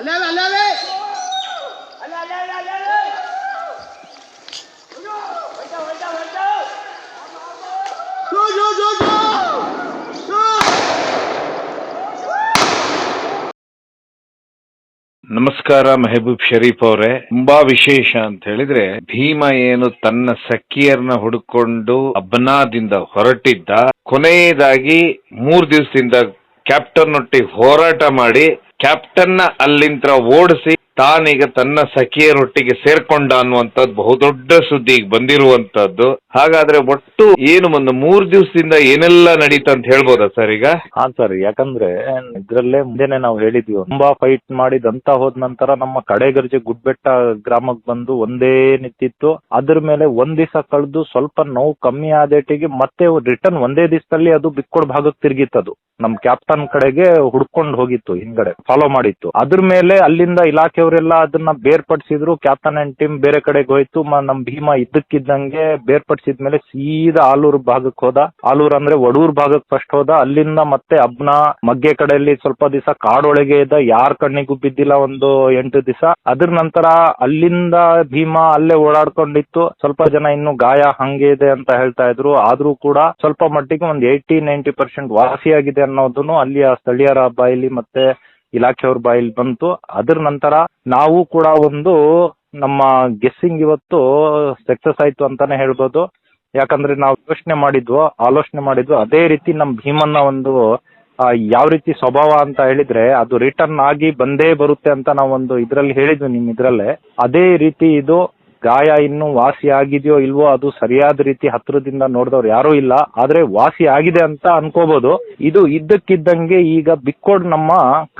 ಅಲ್ಲೇ ಜೋ ಜೋ ಜೋ ಜೋ ಜೋ ನಮಸ್ಕಾರ ಮೆಹಬೂಬ್ ಶರೀಫ್ ಅವರೇ. ತುಂಬಾ ವಿಶೇಷ ಅಂತ ಹೇಳಿದ್ರೆ ಭೀಮ ಏನು ತನ್ನ ಸಖಿಯರ್ನ ಹುಡುಕೊಂಡು ಅಬ್ನಾದಿಂದ ಹೊರಟಿದ್ದ ಕೊನೆಯದಾಗಿ ಮೂರ್ ದಿವಸದಿಂದ ಕ್ಯಾಪ್ಟನ್ ಒಟ್ಟಿಗೆ ಹೋರಾಟ ಮಾಡಿ ಕ್ಯಾಪ್ಟನ್ ಅಲ್ಲಿಂತ್ರ ಓಡಿಸಿ ತಾನೀಗ ತನ್ನ ಸಖಿಯರೊಟ್ಟಿಗೆ ಸೇರ್ಕೊಂಡ ಅನ್ನುವಂಥದ್ದು ಬಹುದೊಡ್ಡ ಸುದ್ದಿ ಈಗ ಬಂದಿರುವಂತದ್ದು ಹಾಗಾದ್ರೆ ಒಟ್ಟು ಏನು ಒಂದು ಮೂರ್ ದಿವಸದಿಂದ ಏನೆಲ್ಲ ನಡೀತಾ ಅಂತ ಹೇಳ್ಬೋದಾ ಸರ್ ಈಗ? ಹಾ ಸರ್, ಯಾಕಂದ್ರೆ ಇದ್ರಲ್ಲೇ ಮುಂದೆನೆ ನಾವು ಹೇಳಿದ್ವಿ ತುಂಬಾ ಫೈಟ್ ಮಾಡಿದಂತ ಹೋದ ನಂತರ ನಮ್ಮ ಕಡೆಗರ್ಜೆ ಗುಡ್ಬೆಟ್ಟ ಗ್ರಾಮಕ್ಕೆ ಬಂದು ಒಂದೇ ನಿಂತಿತ್ತು. ಅದ್ರ ಮೇಲೆ ಒಂದ್ ದಿವಸ ಕಳೆದು ಸ್ವಲ್ಪ ನೋವು ಕಮ್ಮಿ ಆದೇಟಿಗೆ ಮತ್ತೆ ರಿಟರ್ನ್ ಒಂದೇ ದಿವಸದಲ್ಲಿ ಅದು ಬಿಕ್ಕೋಡ್ ಭಾಗಕ್ಕೆ ತಿರುಗಿತ್ತದು. ನಮ್ ಕ್ಯಾಪ್ಟನ್ ಕಡೆಗೆ ಹುಡ್ಕೊಂಡು ಹೋಗಿತ್ತು, ಹಿಂದ್ಗಡೆ ಫಾಲೋ ಮಾಡಿತ್ತು. ಅದ್ರ ಮೇಲೆ ಅಲ್ಲಿಂದ ಇಲಾಖೆಯವರೆಲ್ಲ ಅದನ್ನ ಬೇರ್ಪಡಿಸಿದ್ರು. ಕ್ಯಾಪ್ಟನ್ ಅಂಡ್ ಟೀಮ್ ಬೇರೆ ಕಡೆಗೆ ಹೋಯ್ತು. ನಮ್ ಭೀಮಾ ಇದ್ದಕ್ಕಿದ್ದಂಗೆ ಬೇರ್ಪಡಿಸಿದ್ಮೇಲೆ ಸೀದಾ ಆಲೂರು ಭಾಗಕ್ಕೆ ಹೋದ. ಆಲೂರ್ ಅಂದ್ರೆ ವಡೂರ್ ಭಾಗಕ್ಕೆ ಫಸ್ಟ್ ಹೋದ. ಅಲ್ಲಿಂದ ಮತ್ತೆ ಅಬ್ನ ಮಗ್ಗೆ ಕಡೆಯಲ್ಲಿ ಸ್ವಲ್ಪ ದಿವಸ ಕಾಡೊಳಗೆ ಇದ್ದ. ಯಾರ ಕಣ್ಣಿಗೂ ಬಿದ್ದಿಲ್ಲ ಒಂದು ಎಂಟು ದಿವಸ. ಅದ್ರ ನಂತರ ಅಲ್ಲಿಂದ ಭೀಮಾ ಅಲ್ಲೇ ಓಡಾಡ್ಕೊಂಡಿತ್ತು. ಸ್ವಲ್ಪ ಜನ ಇನ್ನು ಗಾಯ ಹಂಗೆ ಇದೆ ಅಂತ ಹೇಳ್ತಾ ಇದ್ರು. ಆದ್ರೂ ಕೂಡ ಸ್ವಲ್ಪ ಮಟ್ಟಿಗೆ ಒಂದ್ ಏಯ್ಟಿ ನೈಂಟಿ ಪರ್ಸೆಂಟ್ ವಾಸಿಯಾಗಿದೆ ಅನ್ನೋದನ್ನು ಅಲ್ಲಿಯ ಸ್ಥಳೀಯರ ಬಾಯಲ್ಲಿ ಮತ್ತೆ ಇಲಾಖೆಯವ್ರ ಬಾಯಲ್ಲಿ ಬಂತು. ಅದ್ರ ನಂತರ ನಾವು ಕೂಡ ಒಂದು ನಮ್ಮ ಗೆಸ್ಸಿಂಗ್ ಇವತ್ತು ಸಕ್ಸಸ್ ಆಯ್ತು ಅಂತಾನೆ ಹೇಳ್ಬೋದು. ಯಾಕಂದ್ರೆ ನಾವು ಯೋಚನೆ ಮಾಡಿದ್ವು, ಆಲೋಚನೆ ಮಾಡಿದ್ವು. ಅದೇ ರೀತಿ ನಮ್ ಭೀಮನ್ನ ಒಂದು ಯಾವ ರೀತಿ ಸ್ವಭಾವ ಅಂತ ಹೇಳಿದ್ರೆ ಅದು ರಿಟರ್ನ್ ಆಗಿ ಬಂದೇ ಬರುತ್ತೆ ಅಂತ ನಾವೊಂದು ಇದ್ರಲ್ಲಿ ಹೇಳಿದ್ವಿ ನಿಮ್ ಇದ್ರಲ್ಲೇ. ಅದೇ ರೀತಿ ಇದು ಗಾಯ ಇನ್ನು ವಾಸಿ ಆಗಿದೆಯೋ ಇಲ್ವೋ ಅದು ಸರಿಯಾದ ರೀತಿ ಹತ್ರದಿಂದ ನೋಡಿದವ್ರು ಯಾರೂ ಇಲ್ಲ. ಆದ್ರೆ ವಾಸಿ ಆಗಿದೆ ಅಂತ ಅನ್ಕೋಬಹುದು ಇದು ಇದ್ದಕ್ಕಿದ್ದಂಗೆ ಈಗ ಬಿಕ್ಕೋಡ್ ನಮ್ಮ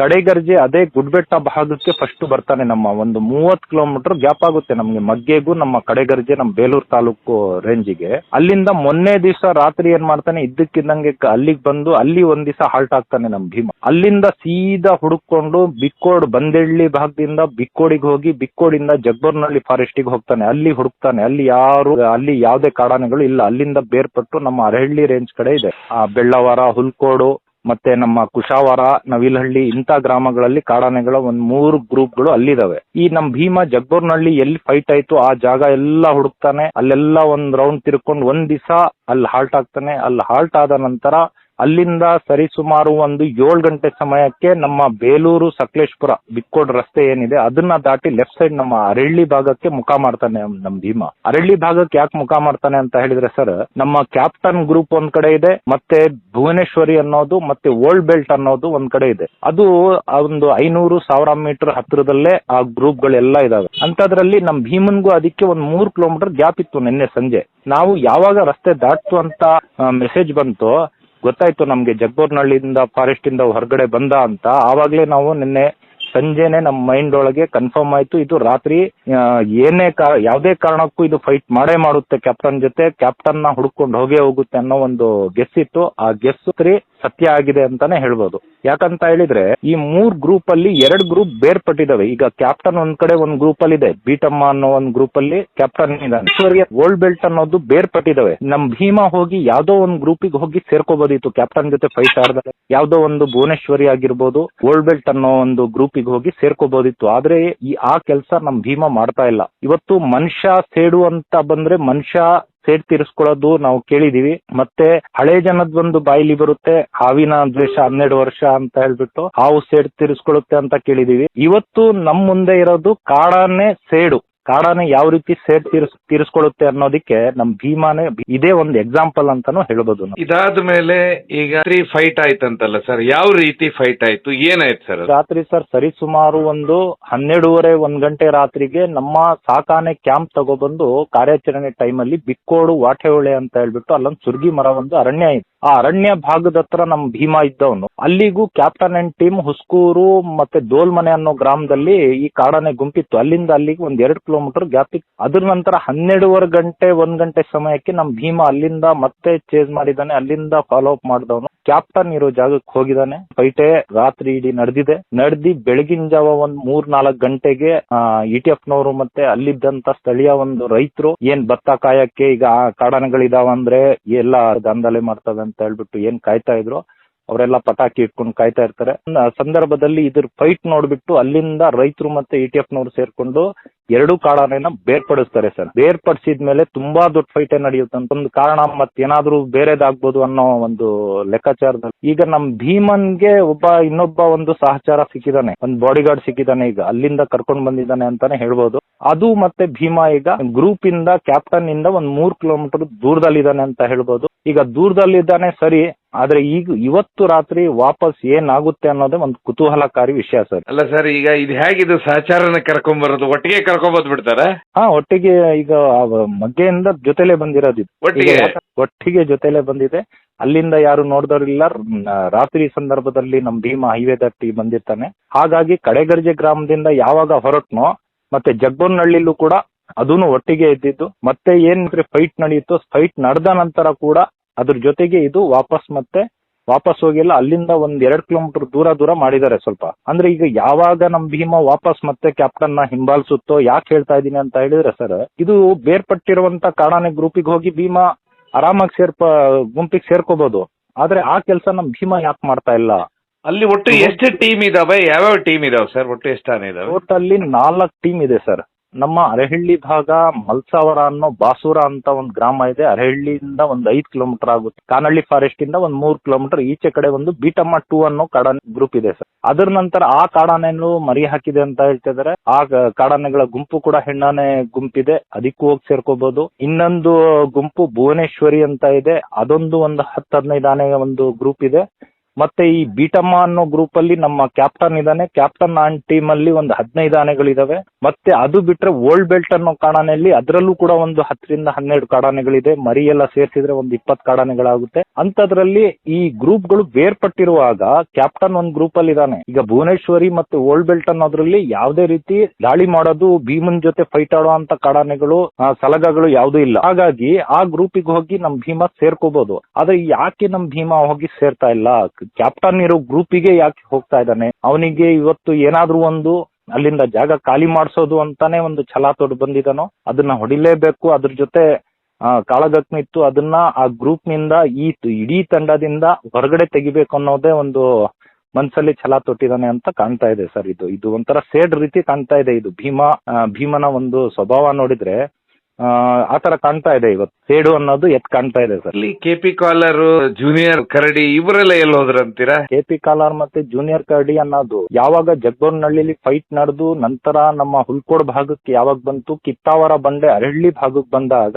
ಕಡೆಗರ್ಜೆ ಅದೇ ಗುಡ್ಬೆಟ್ಟ ಭಾಗಕ್ಕೆ ಫಸ್ಟ್ ಬರ್ತಾನೆ ನಮ್ಮ ಒಂದು ಮೂವತ್ ಕಿಲೋಮೀಟರ್ ಗ್ಯಾಪ್ ಆಗುತ್ತೆ ನಮ್ಗೆ ಮಗ್ಗೆಗೂ, ನಮ್ಮ ಕಡೆಗರ್ಜೆ, ನಮ್ಮ ಬೇಲೂರು ತಾಲೂಕು ರೇಂಜಿಗೆ. ಅಲ್ಲಿಂದ ಮೊನ್ನೆ ದಿವಸ ರಾತ್ರಿ ಏನ್ ಮಾಡ್ತಾನೆ, ಇದ್ದಕ್ಕಿದ್ದಂಗೆ ಅಲ್ಲಿಗೆ ಬಂದು ಅಲ್ಲಿ ಒಂದ್ ದಿವಸ ಹಾಲ್ಟ್ ಆಗ್ತಾನೆ ನಮ್ ಭೀಮ. ಅಲ್ಲಿಂದ ಸೀದಾ ಹುಡುಕೊಂಡು ಬಿಕ್ಕೋಡ್ ಬಂದೆಳ್ಳಿ ಭಾಗದಿಂದ ಬಿಕ್ಕೋಡಿಗೆ ಹೋಗಿ, ಬಿಕ್ಕೋಡಿಂದ ಫಾರೆಸ್ಟ್ ಫಾರೆಸ್ಟಿಗೆ ಹೋಗ್ತಾನೆ. ಅಲ್ಲಿ ಹುಡುಕ್ತಾನೆ, ಅಲ್ಲಿ ಯಾರು, ಅಲ್ಲಿ ಯಾವುದೇ ಕಾಡಾನೆಗಳು ಇಲ್ಲ. ಅಲ್ಲಿಂದ ಬೇರ್ಪಟ್ಟು ನಮ್ಮ ಅರಹಳ್ಳಿ ರೇಂಜ್ ಕಡೆ ಇದೆ. ಆ ಬೆಳ್ಳವಾರ, ಹುಲ್ಕೋಡು, ಮತ್ತೆ ನಮ್ಮ ಕುಶಾವರ, ನವಿಲಹಳ್ಳಿ ಇಂಥ ಗ್ರಾಮಗಳಲ್ಲಿ ಕಾಡಾನೆಗಳ ಒಂದ್ ಮೂರು ಗ್ರೂಪ್ಗಳು ಅಲ್ಲಿದಾವೆ. ಈ ನಮ್ ಭೀಮ ಜಗ್ಗೂರ್ನಹಳ್ಳಿ ಎಲ್ಲಿ ಫೈಟ್ ಆಯ್ತು, ಆ ಜಾಗ ಎಲ್ಲ ಹುಡುಕ್ತಾನೆ. ಅಲ್ಲೆಲ್ಲ ಒಂದ್ ರೌಂಡ್ ತಿರ್ಕೊಂಡು ಒಂದ್ ದಿವಸ ಅಲ್ಲಿ ಹಾಲ್ಟ್ ಆಗ್ತಾನೆ. ಅಲ್ಲಿ ಹಾಲ್ಟ್ ಆದ ನಂತರ ಅಲ್ಲಿಂದ ಸರಿಸುಮಾರು ಒಂದು ಏಳು ಗಂಟೆ ಸಮಯಕ್ಕೆ ನಮ್ಮ ಬೇಲೂರು ಸಕಲೇಶ್ಪುರ ಬಿಕ್ಕೋಡ್ ರಸ್ತೆ ಏನಿದೆ, ಅದನ್ನ ದಾಟಿ ಲೆಫ್ಟ್ ಸೈಡ್ ನಮ್ಮ ಅರಳ್ಳಿ ಭಾಗಕ್ಕೆ ಮುಖ ಮಾಡ್ತಾನೆ ನಮ್ ಭೀಮ. ಅರಳ್ಳಿ ಭಾಗಕ್ಕೆ ಯಾಕೆ ಮುಖ ಮಾಡ್ತಾನೆ ಅಂತ ಹೇಳಿದ್ರೆ ಸರ್ ನಮ್ಮ ಕ್ಯಾಪ್ಟನ್ ಗ್ರೂಪ್ ಒಂದ್ ಕಡೆ ಇದೆ, ಮತ್ತೆ ಭುವನೇಶ್ವರಿ ಅನ್ನೋದು, ಮತ್ತೆ ಓಲ್ಡ್ ಬೆಲ್ಟ್ ಅನ್ನೋದು ಒಂದ್ ಕಡೆ ಇದೆ. ಅದು ಒಂದು ಐನೂರು ಸಾವಿರ ಮೀಟರ್ ಹತ್ರದಲ್ಲೇ ಆ ಗ್ರೂಪ್ ಗಳೆಲ್ಲ ಇದಾವೆ. ಅಂತದ್ರಲ್ಲಿ ನಮ್ ಭೀಮನ್ಗೂ ಅದಕ್ಕೆ ಒಂದ್ ಮೂರ್ ಕಿಲೋಮೀಟರ್ ಗ್ಯಾಪ್ ಇತ್ತು ನಿನ್ನೆ ಸಂಜೆ. ನಾವು ಯಾವಾಗ ರಸ್ತೆ ದಾಟ್ತು ಅಂತ ಮೆಸೇಜ್ ಬಂತು ಗೊತ್ತಾಯ್ತು ನಮ್ಗೆ ಫಾರೆಸ್ಟ್ ಇಂದ ಹೊರಗಡೆ ಬಂದ ಅಂತ. ಆವಾಗ್ಲೇ ನಾವು ನಿನ್ನೆ ಸಂಜೆನೆ ನಮ್ಮ ಮೈಂಡ್ ಒಳಗೆ ಕನ್ಫರ್ಮ್ ಆಯ್ತು. ಇದು ರಾತ್ರಿ ಏನೇ ಯಾವುದೇ ಕಾರಣಕ್ಕೂ ಇದು ಫೈಟ್ ಮಾಡೇ ಮಾಡುತ್ತೆ ಕ್ಯಾಪ್ಟನ್ ಜೊತೆ. ಕ್ಯಾಪ್ಟನ್ನ ಹುಡ್ಕೊಂಡು ಹೋಗೇ ಹೋಗುತ್ತೆ ಅನ್ನೋ ಒಂದು ಗೆಸ್ ಇತ್ತು ಆ ಗೆಸ್ ಸತ್ಯ ಆಗಿದೆ ಅಂತಾನೆ ಹೇಳ್ಬೋದು. ಯಾಕಂತ ಹೇಳಿದ್ರೆ, ಈ ಮೂರ್ ಗ್ರೂಪ್ ಅಲ್ಲಿ ಎರಡ್ ಗ್ರೂಪ್ ಬೇರ್ಪಟ್ಟಿದಾವೆ. ಈಗ ಕ್ಯಾಪ್ಟನ್ ಒಂದ್ ಕಡೆ ಒಂದ್ ಗ್ರೂಪ್ ಅಲ್ಲಿ ಇದೆ ಬೀಟಮ್ಮ ಅನ್ನೋ ಒಂದ್ ಗ್ರೂಪ್ ಅಲ್ಲಿ ಕ್ಯಾಪ್ಟನ್ ಇದ್ದಾನೆ. ಗೋಲ್ಡ್ ಬೆಲ್ಟ್ ಅನ್ನೋದು ಬೇರ್ಪಟ್ಟಿದಾವೆ. ನಮ್ ಭೀಮಾ ಹೋಗಿ ಯಾವ್ದೋ ಒಂದ್ ಗ್ರೂಪಿಗೆ ಹೋಗಿ ಸೇರ್ಕೋಬೋದಿತ್ತು. ಕ್ಯಾಪ್ಟನ್ ಜೊತೆ ಫೈಟ್ ಆಡಿದ್ರೆ ಯಾವ್ದೋ ಒಂದು ಭುವನೇಶ್ವರಿ ಆಗಿರ್ಬೋದು ಗೋಲ್ಡ್ ಬೆಲ್ಟ್ ಅನ್ನೋ ಒಂದು ಗ್ರೂಪಿಗೆ ಹೋಗಿ ಸೇರ್ಕೋಬೋದಿತ್ತು. ಆದ್ರೆ ಈ ಆ ಕೆಲಸ ನಮ್ ಭೀಮಾ ಮಾಡ್ತಾ ಇಲ್ಲ. ಇವತ್ತು ಮನುಷ್ಯ ಸೇಡು ಅಂತ ಬಂದ್ರೆ ಮನುಷ್ಯ ಸೇಡ್ ತೀರಿಸ್ಕೊಳ್ಳೋದು ನಾವು ಕೇಳಿದೀವಿ. ಮತ್ತೆ ಹಳೆ ಜನದ ಒಂದು ಬಾಯಿಲಿ ಬರುತ್ತೆ, ಹಾವಿನ ದ್ವೇಷ ಹನ್ನೆರಡು ವರ್ಷ ಅಂತ ಹೇಳ್ಬಿಟ್ಟು ಹಾವು ಸೇಡ್ ತೀರಿಸ್ಕೊಳ್ಳುತ್ತೆ ಅಂತ ಕೇಳಿದೀವಿ. ಇವತ್ತು ನಮ್ ಮುಂದೆ ಇರೋದು ಕಾಡಾನೆ ಸೇಡು. ಕಾಡಾನೆ ಯಾವ ರೀತಿ ಸೇಟ್ ತೀರಿಸ್ ತೀರಿಸ್ಕೊಳ್ಳುತ್ತೆ ಅನ್ನೋದಕ್ಕೆ ನಮ್ ಭೀಮಾನೇ ಇದೇ ಒಂದು ಎಕ್ಸಾಂಪಲ್ ಅಂತಾನು ಹೇಳ್ಬೋದು ನಾವು. ಇದಾದ ಮೇಲೆ ಈಗ ಫೈಟ್ ಆಯ್ತಂತಲ್ಲ ಸರ್ ಯಾವ ರೀತಿ ಫೈಟ್ ಆಯ್ತು? ಏನಾಯ್ತು ಸರ್ ರಾತ್ರಿ ಸರ್ ಸರಿಸುಮಾರು ಒಂದು ಹನ್ನೆರಡೂವರೆ ಒಂದ್ ಗಂಟೆ ರಾತ್ರಿಗೆ ನಮ್ಮ ಸಾಕಾನೆ ಕ್ಯಾಂಪ್ ತಗೊಬಂದು ಕಾರ್ಯಾಚರಣೆ ಅಲ್ಲಿ ಬಿಕ್ಕೋಡು ವಾಟೆಹೊಳೆ ಅಂತ ಹೇಳ್ಬಿಟ್ಟು ಅಲ್ಲೊಂದು ಸುರ್ಗಿ ಮರ ಒಂದು ಅರಣ್ಯ ಇದೆ ಆ ಅರಣ್ಯ ಭಾಗದ ಹತ್ರ ನಮ್ ಭೀಮಾ ಇದ್ದವನು. ಅಲ್ಲಿಗೂ ಕ್ಯಾಪ್ಟನ್ ಅಂಡ್ ಟೀಮ್ ಹುಸ್ಕೂರು ಮತ್ತೆ ದೋಲ್ಮನೆ ಅನ್ನೋ ಗ್ರಾಮದಲ್ಲಿ ಈ ಕಾಡನೆ ಗುಂಪಿತ್ತು. ಅಲ್ಲಿಂದ ಅಲ್ಲಿಗೆ ಒಂದ್ ಎರಡು ಕಿಲೋಮೀಟರ್ ಗ್ಯಾಪ್ ಇತ್ತು. ಅದ್ರ ನಂತರ ಹನ್ನೆರಡೂವರೆ ಗಂಟೆ, ಒಂದ್ ಗಂಟೆ ಸಮಯಕ್ಕೆ ನಮ್ ಭೀಮಾ ಅಲ್ಲಿಂದ ಮತ್ತೆ ಚೇಸ್ ಮಾಡಿದಾನೆ. ಅಲ್ಲಿಂದ ಫಾಲೋ ಅಪ್ ಮಾಡಿದವನು. ಕ್ಯಾಪ್ಟನ್ ಇರೋ ಜಾಗಕ್ಕೆ ಹೋಗಿದ್ದಾನೆ ಫೈಟೆ ರಾತ್ರಿ ಇಡೀ ನಡೆದಿದೆ. ನಡೆದಿ ಬೆಳಗಿನ ಜಾವ ಒಂದ್ ಮೂರ್ ನಾಲ್ಕು ಗಂಟೆಗೆ ಇ ಟಿ ಎಫ್ ನವರು ಮತ್ತೆ ಅಲ್ಲಿದ್ದಂತ ಸ್ಥಳೀಯ ಒಂದು ರೈತರು ಏನ್ ಭತ್ತ ಕಾಯಕ್ಕೆ ಈಗ ಕಾಡಾನೆಗಳಿದಾವ ಅಂದ್ರೆ ಎಲ್ಲ ದಂಧಲೆ ಮಾಡ್ತವೆ ಅಂತ ಹೇಳ್ಬಿಟ್ಟು ಏನ್ ಕಾಯ್ತಾ ಇದ್ರು. ಅವರೆಲ್ಲ ಪಟಾಕಿ ಇಟ್ಕೊಂಡು ಕಾಯ್ತಾ ಇರ್ತಾರೆ. ಸಂದರ್ಭದಲ್ಲಿ ಇದ್ರ ಫೈಟ್ ನೋಡ್ಬಿಟ್ಟು ಅಲ್ಲಿಂದ ರೈತರು ಮತ್ತೆ ಇ ಟಿ ಎಫ್ ನವರು ಸೇರ್ಕೊಂಡು ಎರಡು ಕಾಡಾನೆನ ಬೇರ್ಪಡಿಸ್ತಾರೆ ಸರ್. ಬೇರ್ಪಡಿಸಿದ ಮೇಲೆ ತುಂಬಾ ದೊಡ್ಡ ಫೈಟ್ ನಡೆಯುತ್ತೆ ಅಂತ ಒಂದು ಕಾರಣ ಮತ್ತೇನಾದ್ರೂ ಬೇರೆದಾಗ್ಬೋದು ಅನ್ನೋ ಒಂದು ಲೆಕ್ಕಾಚಾರದಲ್ಲಿ. ಈಗ ನಮ್ ಭೀಮನ್ಗೆ ಒಬ್ಬ ಇನ್ನೊಬ್ಬ ಒಂದು ಸಹಚಾರ ಸಿಕ್ಕಿದಾನೆ. ಒಂದು ಬಾಡಿ ಗಾರ್ಡ್ ಸಿಕ್ಕಿದಾನೆ ಈಗ. ಅಲ್ಲಿಂದ ಕರ್ಕೊಂಡ್ ಬಂದಿದ್ದಾನೆ ಅಂತಾನೆ ಹೇಳ್ಬೋದು. ಅದು ಮತ್ತೆ ಭೀಮಾ ಈಗ ಗ್ರೂಪ್ ಇಂದ ಕ್ಯಾಪ್ಟನ್ ಇಂದ ಒಂದ್ ಮೂರ್ ಕಿಲೋಮೀಟರ್ ದೂರದಲ್ಲಿದ್ದಾನೆ ಅಂತ ಹೇಳ್ಬೋದು. ಈಗ ದೂರದಲ್ಲಿದ್ದಾನೆ ಸರಿ ಆದ್ರೆ ಈಗ ಇವತ್ತು ರಾತ್ರಿ ವಾಪಸ್ ಏನಾಗುತ್ತೆ ಅನ್ನೋದೇ ಒಂದು ಕುತೂಹಲಕಾರಿ ವಿಷಯ ಸರ್. ಅಲ್ಲ ಸರ್ ಈಗ ಇದು ಹೇಗಿದೆ? ಸಹಚಾರನ ಕರ್ಕೊಂಡ್ ಬರೋದು ಒಟ್ಟಿಗೆ ಕರ್ಕೊಂಡ್ ಬಂದ್ಬಿಡ್ತಾರ ಹಾ ಒಟ್ಟಿಗೆ ಈಗ ಮಗ್ಗೆಯಿಂದ ಜೊತೆಲೆ ಬಂದಿರೋದು ಒಟ್ಟಿಗೆ? ಈಗ ಯಾಕ- ಒಟ್ಟಿಗೆ ಜೊತೆಲೆ ಬಂದಿದೆ. ಅಲ್ಲಿಂದ ಯಾರು ನೋಡಿದವರಿಲ್ಲ. ರಾತ್ರಿ ಸಂದರ್ಭದಲ್ಲಿ ನಮ್ ಭೀಮ ಹೈವೇ ದಟ್ಟಿ ಬಂದಿರ್ತಾನೆ. ಹಾಗಾಗಿ ಕಡೆಗರ್ಜೆ ಗ್ರಾಮದಿಂದ ಯಾವಾಗ ಹೊರಟ್ನೋ ಮತ್ತೆ ಜಗ್ಗೋನಹಳ್ಳಿಲೂ ಕೂಡ ಅದೂನು ಒಟ್ಟಿಗೆ ಇದ್ದಿದ್ದು. ಮತ್ತೆ ಏನ್ ಫೈಟ್ ನಡೆಯಿತು ಫೈಟ್ ನಡೆದ ನಂತರ ಕೂಡ ಅದ್ರ ಜೊತೆಗೆ ಇದು ವಾಪಸ್ ಮತ್ತೆ ವಾಪಸ್ ಹೋಗಿಲ್ಲ ಅಲ್ಲಿಂದ ಒಂದ್ ಎರಡ್ ಕಿಲೋಮೀಟರ್ ದೂರ ದೂರ ಮಾಡಿದ್ದಾರೆ ಸ್ವಲ್ಪ. ಅಂದ್ರೆ ಈಗ ಯಾವಾಗ ನಮ್ ಭೀಮ ವಾಪಸ್ ಮತ್ತೆ ಕ್ಯಾಪ್ಟನ್ನ ಹಿಂಬಾಲಿಸುತ್ತೋ ಯಾಕೆ ಹೇಳ್ತಾ ಇದೀನಿ ಅಂತ ಹೇಳಿದ್ರೆ ಸರ್ ಇದು ಬೇರ್ಪಟ್ಟಿರುವಂತ ಕಾಡಾನೆ ಗ್ರೂಪಿಗೆ ಹೋಗಿ ಭೀಮ ಆರಾಮಾಗಿ ಸೇರ್ಪ ಗುಂಪಿಗೆ ಸೇರ್ಕೋಬಹುದು ಆದ್ರೆ ಆ ಕೆಲಸ ನಮ್ ಭೀಮ ಯಾಕೆ ಮಾಡ್ತಾ ಇಲ್ಲ? ಅಲ್ಲಿ ಒಟ್ಟು ಎಷ್ಟು ಟೀಮ್ ಇದಾವೆ? ಯಾವ್ಯಾವ ಟೀಮ್ ಇದಾವೆ ಸರ್ ಒಟ್ಟು ಎಷ್ಟು ಆನೆ ಇದಾವೆ? ಟೋಟಲ್ಲಿ ನಾಲ್ಕು ಟೀಮ್ ಇದೆ ಸರ್ ನಮ್ಮ ಅರಹಳ್ಳಿ ಭಾಗ ಮಲ್ಸಾವರ ಅನ್ನೋ ಬಾಸೂರ ಅಂತ ಒಂದು ಗ್ರಾಮ ಇದೆ. ಅರೆಹಳ್ಳಿಯಿಂದ ಒಂದ್ ಐದ್ ಕಿಲೋಮೀಟರ್ ಆಗುತ್ತೆ. ಕಾನಹಳ್ಳಿ ಫಾರೆಸ್ಟ್ ಇಂದ ಒಂದ್ ಮೂರ್ ಕಿಲೋಮೀಟರ್ ಈಚೆ ಕಡೆ ಒಂದು ಬೀಟಮ್ಮ ಟೂ ಅನ್ನೋ ಕಾಡನ್ ಗ್ರೂಪ್ ಇದೆ ಸರ್. ಅದರ ನಂತರ ಆ ಕಾಡಾನೆನು ಮರಿ ಹಾಕಿದೆ ಅಂತ ಹೇಳ್ತಿದ್ದಾರೆ ಆ ಕಾಡಾನೆಗಳ ಗುಂಪು ಕೂಡ ಹೆಣ್ಣಾನೆ ಗುಂಪಿದೆ. ಅದಕ್ಕೂ ಹೋಗಿ ಸೇರ್ಕೋಬಹುದು ಇನ್ನೊಂದು ಗುಂಪು ಭುವನೇಶ್ವರಿ ಅಂತ ಇದೆ. ಅದೊಂದು ಒಂದು ಹತ್ತು ಹದಿನೈದು ಆನೆ ಒಂದು ಗ್ರೂಪ್ ಇದೆ. ಮತ್ತೆ ಈ ಬೀಟಮ್ಮ ಅನ್ನೋ ಗ್ರೂಪ್ ಅಲ್ಲಿ ನಮ್ಮ ಕ್ಯಾಪ್ಟನ್ ಇದ್ದಾನೆ ಕ್ಯಾಪ್ಟನ್ ಆನ್ ಟೀಮ್ ಅಲ್ಲಿ ಒಂದು ಹದಿನೈದು ಆನೆಗಳಿದಾವೆ. ಮತ್ತೆ ಅದು ಬಿಟ್ರೆ ಓಲ್ಡ್ ಬೆಲ್ಟ್ ಅನ್ನೋ ಕಾಡಾನೆಯಲ್ಲಿ ಅದರಲ್ಲೂ ಕೂಡ ಒಂದು ಹತ್ತರಿಂದ ಹನ್ನೆರಡು ಕಾಡಾನೆಗಳಿದೆ. ಮರಿ ಎಲ್ಲ ಸೇರಿಸಿದ್ರೆ ಒಂದು ಇಪ್ಪತ್ತು ಕಾಡಾನೆಗಳಾಗುತ್ತೆ. ಅಂತದ್ರಲ್ಲಿ ಈ ಗ್ರೂಪ್ಗಳು ಬೇರ್ಪಟ್ಟಿರುವಾಗ ಕ್ಯಾಪ್ಟನ್ ಒಂದ್ ಗ್ರೂಪ್ ಅಲ್ಲಿ ಇದಾನೆ. ಈಗ ಭುವನೇಶ್ವರಿ ಮತ್ತೆ ಓಲ್ಡ್ ಬೆಲ್ಟ್ ಅನ್ನೋದ್ರಲ್ಲಿ ಯಾವುದೇ ರೀತಿ ದಾಳಿ ಮಾಡೋದು, ಭೀಮನ್ ಜೊತೆ ಫೈಟ್ ಆಡೋ ಅಂತ ಕಾಡಾನೆಗಳು ಸಲಗಗಳು ಯಾವ್ದು ಇಲ್ಲ. ಹಾಗಾಗಿ ಆ ಗ್ರೂಪಿಗೆ ಹೋಗಿ ನಮ್ ಭೀಮ ಸೇರ್ಕೋಬಹುದು ಆದ್ರೆ ಯಾಕೆ ನಮ್ ಭೀಮ ಹೋಗಿ ಸೇರ್ತಾ ಇಲ್ಲ? ಕ್ಯಾಪ್ಟನ್ ಇರೋ ಗ್ರೂಪಿಗೆ ಯಾಕೆ ಹೋಗ್ತಾ ಇದ್ದಾನೆ? ಅವನಿಗೆ ಇವತ್ತು ಏನಾದ್ರೂ ಒಂದು ಅಲ್ಲಿಂದ ಜಾಗ ಖಾಲಿ ಮಾಡಿಸೋದು ಅಂತಾನೆ ಒಂದು ಛಲ ತೊಡ್ ಬಂದಿದ್ದಾನೋ? ಅದನ್ನ ಹೊಡಿಲೇಬೇಕು. ಅದ್ರ ಜೊತೆ ಇತ್ತು. ಅದನ್ನ ಆ ಗ್ರೂಪ್ನಿಂದ ಈ ಇಡೀ ತಂಡದಿಂದ ಹೊರಗಡೆ ತೆಗಿಬೇಕು ಅನ್ನೋದೇ ಒಂದು ಮನ್ಸಲ್ಲಿ ಛಲ ತೊಟ್ಟಿದ್ದಾನೆ ಅಂತ ಕಾಣ್ತಾ ಇದೆ ಸರ್ ಇದು. ಇದು ಒಂಥರ ಸೇಡ್ ರೀತಿ ಕಾಣ್ತಾ ಇದೆ. ಇದು ಭೀಮ ಭೀಮನ ಒಂದು ಸ್ವಭಾವ ನೋಡಿದ್ರೆ ಆ, ತರ ಕಾಣ್ತಾ ಇದೆ ಇವತ್ತು. ಸೇಡು ಅನ್ನೋದು ಎತ್ ಕಾಣ್ತಾ ಇದೆ ಸರ್. ಅಲ್ಲಿ ಕೆ ಪಿ ಕಾಲರ್ ಜೂನಿಯರ್ ಕರಡಿ ಇವರೆಲ್ಲ ಎಲ್ಲಿ ಹೋದ್ರಂತೀರಾ ಕೆ ಪಿ ಕಾಲಾರ್ ಮತ್ತೆ ಜೂನಿಯರ್ ಕರಡಿ ಅನ್ನೋದು ಯಾವಾಗ ಜಗ್ಗೋರ್ನಹಳ್ಳಿಲಿ ಫೈಟ್ ನಡೆದು ನಂತರ ನಮ್ಮ ಹುಲ್ಕೋಡ್ ಭಾಗಕ್ಕೆ ಯಾವಾಗ ಬಂತು ಕಿತ್ತಾವರ ಬಂಡೆ ಅರಳ್ಳಿ ಭಾಗಕ್ಕೆ ಬಂದಾಗ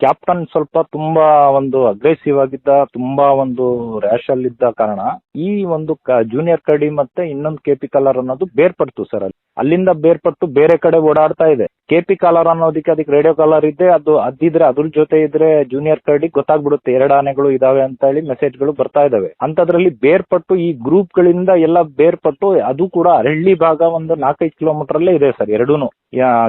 ಕ್ಯಾಪ್ಟನ್ ಸ್ವಲ್ಪ ತುಂಬಾ ಒಂದು ಅಗ್ರೆಸಿವ್ ಆಗಿದ್ದ ತುಂಬಾ ಒಂದು ರ್ಯಾಶ್ ಅಲ್ಲಿದ್ದ ಕಾರಣ ಈ ಒಂದು ಜೂನಿಯರ್ ಕರಡಿ ಮತ್ತೆ ಇನ್ನೊಂದು ಕೆಪಿ ಕಾಲರ್ ಅನ್ನೋದು ಬೇರ್ಪಡ್ತು ಸರ್ ಅಲ್ಲಿ. ಅಲ್ಲಿಂದ ಬೇರ್ಪಟ್ಟು ಬೇರೆ ಕಡೆ ಓಡಾಡ್ತಾ ಇದೆ. ಕೆ ಪಿ ಕಾಲರ್ ಅನ್ನೋದಕ್ಕೆ ಅದಕ್ಕೆ ರೇಡಿಯೋ ಕಾಲರ್ ಇದೆ ಅದು ಅದಿದ್ರೆ ಅದ್ರ ಜೊತೆ ಇದ್ರೆ ಜೂನಿಯರ್ ಕರಡಿ ಗೊತ್ತಾಗ್ಬಿಡುತ್ತೆ. ಎರಡು ಆನೆಗಳು ಇದಾವೆ ಅಂತ ಹೇಳಿ ಮೆಸೇಜ್ಗಳು ಬರ್ತಾ ಇದಾವೆ. ಅಂತದ್ರಲ್ಲಿ ಬೇರ್ಪಟ್ಟು ಈ ಗ್ರೂಪ್ ಗಳಿಂದ ಎಲ್ಲ ಬೇರ್ಪಟ್ಟು ಅದು ಕೂಡ ಹಳ್ಳಿ ಭಾಗ ಒಂದು ನಾಲ್ಕೈದು ಕಿಲೋಮೀಟರ್ ಅಲ್ಲೇ ಇದೆ ಸರ್ ಎರಡೂನು.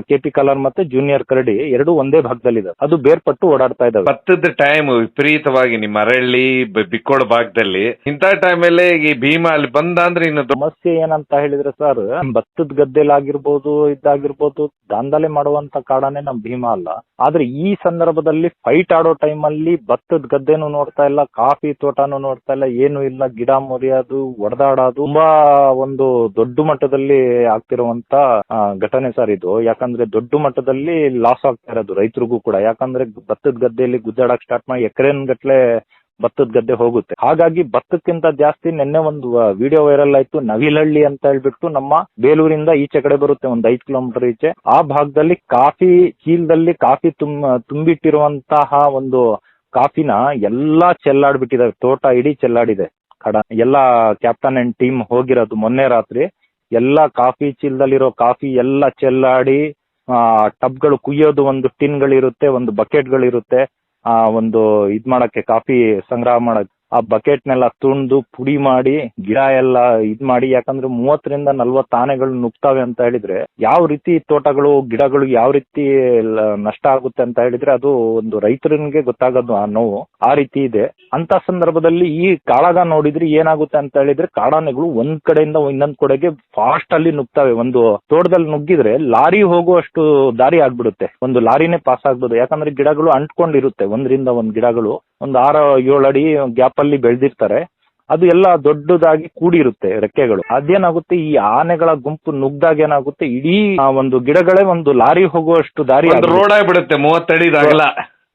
ಕೆ ಪಿ ಕಾಲರ್ ಮತ್ತೆ ಜೂನಿಯರ್ ಕರಡಿ ಎರಡು ಒಂದೇ ಭಾಗದಲ್ಲಿದೆ. ಅದು ಬೇರ್ಪಟ್ಟು ಓಡಾಡ್ತಾ ಇದಾವೆ. ಭತ್ತದ ಟೈಮ್ ವಿಪರೀತವಾಗಿ ನಿಮ್ಮ ಅರಳ್ಳಿ ಬಿಕ್ಕೋಡ ಭಾಗದಲ್ಲಿ. ಇಂಥ ಅಲ್ಲಿ ಈ ಭೀಮಾ ಅಲ್ಲಿ ಬಂದ ಅಂದ್ರೆ ಇನ್ನು ಸಮಸ್ಯೆ ಏನಂತ ಹೇಳಿದ್ರೆ ಸರ್ ಭತ್ತದ ಗದ್ದೆಲಾಗಿರ್ಬೋದು ಇದಾಗಿರ್ಬೋದು ದಾಂಧಲೆ ಮಾಡುವಂತ ಕಾರಣನೇ ನಮ್ ಭೀಮ ಅಲ್ಲ. ಆದ್ರೆ ಈ ಸಂದರ್ಭದಲ್ಲಿ ಫೈಟ್ ಆಡೋ ಟೈಮ್ ಅಲ್ಲಿ ಭತ್ತದ ಗದ್ದೆನೂ ನೋಡ್ತಾ ಇಲ್ಲ, ಕಾಫಿ ತೋಟನು ನೋಡ್ತಾ ಇಲ್ಲ, ಏನು ಇಲ್ಲ, ಗಿಡ ಮುರಿಯೋದು, ಒಡೆದಾಡೋದು, ತುಂಬಾ ಒಂದು ದೊಡ್ಡ ಮಟ್ಟದಲ್ಲಿ ಆಗ್ತಿರುವಂತ ಘಟನೆ ಸರ್ ಇದು. ಯಾಕಂದ್ರೆ ದೊಡ್ಡ ಮಟ್ಟದಲ್ಲಿ ಲಾಸ್ ಆಗ್ತಾ ಇರೋದು ರೈತರಿಗೂ ಕೂಡ. ಯಾಕಂದ್ರೆ ಭತ್ತದ ಗದ್ದೆಯಲ್ಲಿ ಗುದ್ದಾಡಕ್ ಸ್ಟಾರ್ಟ್ ಮಾಡಿ ಎಕರೆನ್ ಗಟ್ಲೆ ಭತ್ತದ ಗದ್ದೆ ಹೋಗುತ್ತೆ. ಹಾಗಾಗಿ ಭತ್ತಕ್ಕಿಂತ ಜಾಸ್ತಿ ನಿನ್ನೆ ಒಂದು ವಿಡಿಯೋ ವೈರಲ್ ಆಯ್ತು, ನವಿಲಹಳ್ಳಿ ಅಂತ ಹೇಳ್ಬಿಟ್ಟು ನಮ್ಮ ಬೇಲೂರಿಂದ ಈಚೆ ಕಡೆ ಬರುತ್ತೆ, ಒಂದ್ ಐದು ಕಿಲೋಮೀಟರ್ ಈಚೆ. ಆ ಭಾಗದಲ್ಲಿ ಕಾಫಿ, ಚೀಲದಲ್ಲಿ ಕಾಫಿ ತುಂಬ ತುಂಬಿಟ್ಟಿರುವಂತಹ ಒಂದು ಕಾಫಿನ ಎಲ್ಲಾ ಚೆಲ್ಲಾಡ್ಬಿಟ್ಟಿದಾವೆ. ತೋಟ ಇಡೀ ಚೆಲ್ಲಾಡಿದೆ. ಕಡ, ಎಲ್ಲಾ ಕ್ಯಾಪ್ಟನ್ ಅಂಡ್ ಟೀಮ್ ಹೋಗಿರೋದು ಮೊನ್ನೆ ರಾತ್ರಿ. ಎಲ್ಲಾ ಕಾಫಿ ಚೀಲದಲ್ಲಿರೋ ಕಾಫಿ ಎಲ್ಲ ಚೆಲ್ಲಾಡಿ ಟಬ್ಗಳು ಕುಯ್ಯೋದು ಒಂದು ಟಿನ್ಗಳಿರುತ್ತೆ, ಒಂದು ಬಕೆಟ್ಗಳಿರುತ್ತೆ ಒಂದು ಇದ್ ಮಾಡಕ್ಕೆ ಕಾಫಿ ಸಂಗ್ರಹ ಮಾಡಕ್ ಆ ಬಕೆಟ್ನೆಲ್ಲ ತುಂಡು ಪುಡಿ ಮಾಡಿ, ಗಿಡ ಎಲ್ಲ ಇದ್ ಮಾಡಿ, ಯಾಕಂದ್ರೆ ಮೂವತ್ತರಿಂದ ನಲ್ವತ್ತು ಆನೆಗಳು ನುಗ್ತಾವೆ ಅಂತ ಹೇಳಿದ್ರೆ ಯಾವ ರೀತಿ ತೋಟಗಳು, ಗಿಡಗಳು ಯಾವ ರೀತಿ ನಷ್ಟ ಆಗುತ್ತೆ ಅಂತ ಹೇಳಿದ್ರೆ ಅದು ಒಂದು ರೈತರಿಗೆ ಗೊತ್ತಾಗೋದು ಆ ನೋವು. ಆ ರೀತಿ ಇದೆ. ಅಂತ ಸಂದರ್ಭದಲ್ಲಿ ಈ ಕಾಳಗ ನೋಡಿದ್ರೆ ಏನಾಗುತ್ತೆ ಅಂತ ಹೇಳಿದ್ರೆ ಕಾಡಾನೆಗಳು ಒಂದ್ ಕಡೆಯಿಂದ ಇನ್ನೊಂದ್ ಕಡೆಗೆ ಫಾಸ್ಟ್ ಅಲ್ಲಿ ನುಗ್ತಾವೆ. ಒಂದು ತೋಟದಲ್ಲಿ ನುಗ್ಗಿದ್ರೆ ಲಾರಿ ಹೋಗುವಷ್ಟು ದಾರಿ ಆಗ್ಬಿಡುತ್ತೆ. ಒಂದು ಲಾರಿನೇ ಪಾಸ್ ಆಗ್ಬೋದು. ಯಾಕಂದ್ರೆ ಗಿಡಗಳು ಅಂಟ್ಕೊಂಡಿರುತ್ತೆ. ಒಂದರಿಂದ ಒಂದ್ ಗಿಡಗಳು. ಒಂದ್ ಆರು ಏಳು ಅಡಿ ಗ್ಯಾಪ್ ಅಲ್ಲಿ ಬೆಳೆದಿರ್ತಾರೆ. ಅದು ಎಲ್ಲ ದೊಡ್ಡದಾಗಿ ಕೂಡಿರುತ್ತೆ ರೆಕ್ಕೆಗಳು. ಅದೇನಾಗುತ್ತೆ ಈ ಆನೆಗಳ ಗುಂಪು ನುಗ್ದಾಗ ಏನಾಗುತ್ತೆ ಇಡೀ ಆ ಒಂದು ಗಿಡಗಳೇ ಒಂದು ಲಾರಿ ಹೋಗುವಷ್ಟು ದಾರಿ ರೋಡ್ ಆಗ್ಬಿಡುತ್ತೆ. ಮೂವತ್ತಡಿ